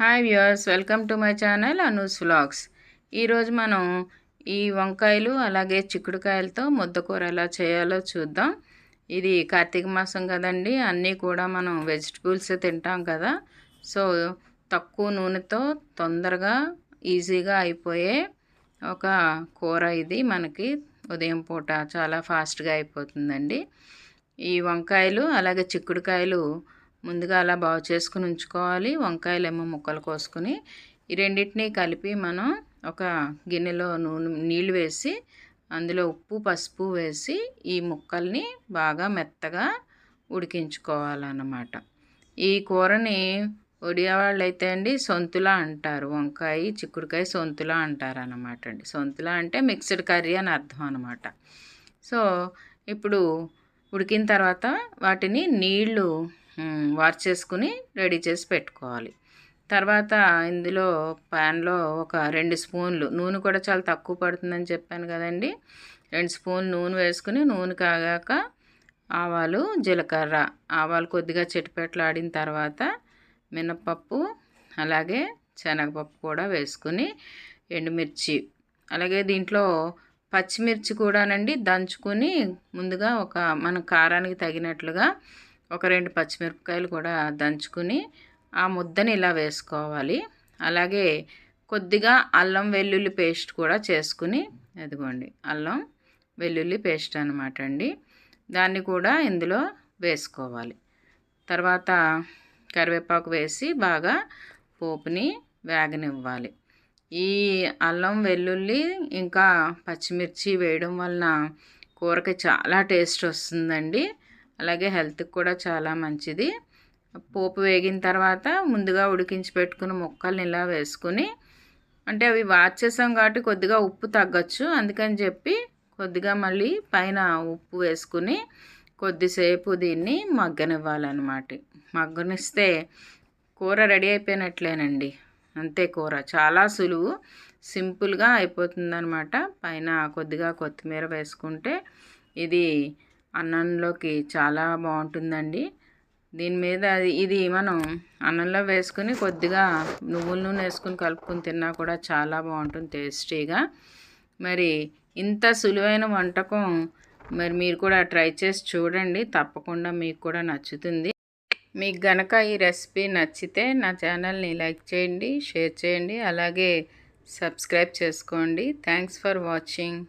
Hi viewers welcome to my channel Anu's vlogs ఈరోజు మనం ఈ వంకాయలు అలాగే చిక్కుడుకాయలతో ముద్దకూర ఎలా చేయాలో చూద్దాం. ఇది కార్తీక మాసం కదండి అన్నీ కూడా మనం వెజిటబుల్స్ తింటాం కదా. సో తక్కువ నూనెతో తొందరగా ఈజీగా అయిపోయే ఒక కూర ఇది మనకి. ఉదయం పూట చాలా ఫాస్ట్గా అయిపోతుందండి. ఈ వంకాయలు అలాగే చిక్కుడుకాయలు ముందుగా అలా బాగు చేసుకుని ఉంచుకోవాలి. వంకాయలేమో ముక్కలు కోసుకుని ఈ రెండింటినీ కలిపి మనం ఒక గిన్నెలో నూనె నీళ్ళు వేసి అందులో ఉప్పు పసుపు వేసి ఈ ముక్కల్ని బాగా మెత్తగా ఉడికించుకోవాలన్నమాట. ఈ కూరని ఒడియా వాళ్ళు అయితే అండి సొంతులా అంటారు. వంకాయ చిక్కుడుకాయ సొంతులా అంటారు అనమాట అండి. సొంతులా అంటే మిక్స్డ్ కర్రీ అని అర్థం అనమాట సో ఇప్పుడు ఉడికిన తర్వాత వాటిని నీళ్ళు వాష్ చేసుకుని రెడీ చేసి పెట్టుకోవాలి. తర్వాత ఇందులో ప్యాన్లో ఒక రెండు స్పూన్లు నూనె కూడా చాలా తక్కువ పడుతుందని చెప్పాను కదండి. రెండు స్పూన్లు నూనె వేసుకుని నూనె కాగాక ఆవాలు జీలకర్ర. ఆవాలు కొద్దిగా చిటిపెట్టలాడిన తర్వాత మినప్పప్పు అలాగే శనగపప్పు కూడా వేసుకుని ఎండుమిర్చి అలాగే దీంట్లో పచ్చిమిర్చి కూడానండి దంచుకొని ముందుగా ఒక మన కారానికి తగినట్లుగా ఒక రెండు పచ్చిమిరపకాయలు కూడా దంచుకుని ఆ ముద్దని ఇలా వేసుకోవాలి. అలాగే కొద్దిగా అల్లం వెల్లుల్లి పేస్ట్ కూడా చేసుకుని ఎదుగోండి అల్లం వెల్లుల్లి పేస్ట్ అనమాట అండి. దాన్ని కూడా ఇందులో వేసుకోవాలి. తర్వాత కరివేపాకు వేసి బాగా పోపుని వేగనివ్వాలి. ఈ అల్లం వెల్లుల్లి ఇంకా పచ్చిమిర్చి వేయడం వలన కూరకి చాలా టేస్ట్ వస్తుందండి. అలాగే హెల్త్కి కూడా చాలా మంచిది. పోపు వేగిన తర్వాత ముందుగా ఉడికించి పెట్టుకున్న ముక్కల్ని ఇలా వేసుకుని అంటే అవి వాచేసాం కాబట్టి కొద్దిగా ఉప్పు తగ్గచ్చు. అందుకని చెప్పి కొద్దిగా మళ్ళీ పైన ఉప్పు వేసుకుని కొద్దిసేపు దీన్ని మగ్గనివ్వాలన్నమాట. మగ్గనిస్తే కూర రెడీ అయిపోయినట్లేనండి. అంతే కూర. చాలా సులువు. సింపుల్గా అయిపోతుందనమాట పైన కొద్దిగా కొత్తిమీర వేసుకుంటే ఇది అన్నంలోకి చాలా బాగుంటుందండి. దీని మీద ఇది మనం అన్నంలో వేసుకుని కొద్దిగా నువ్వుల నూనె వేసుకుని కలుపుకొని తిన్నా కూడా చాలా బాగుంటుంది టేస్టీగా. మరి ఇంత సులువైన వంటకం మరి మీరు కూడా ట్రై చేసి చూడండి తప్పకుండా మీకు కూడా నచ్చుతుంది. మీకు గనక ఈ రెసిపీ నచ్చితే నా ఛానల్ని లైక్ చేయండి షేర్ చేయండి అలాగే సబ్స్క్రైబ్ చేసుకోండి. Thanks for watching.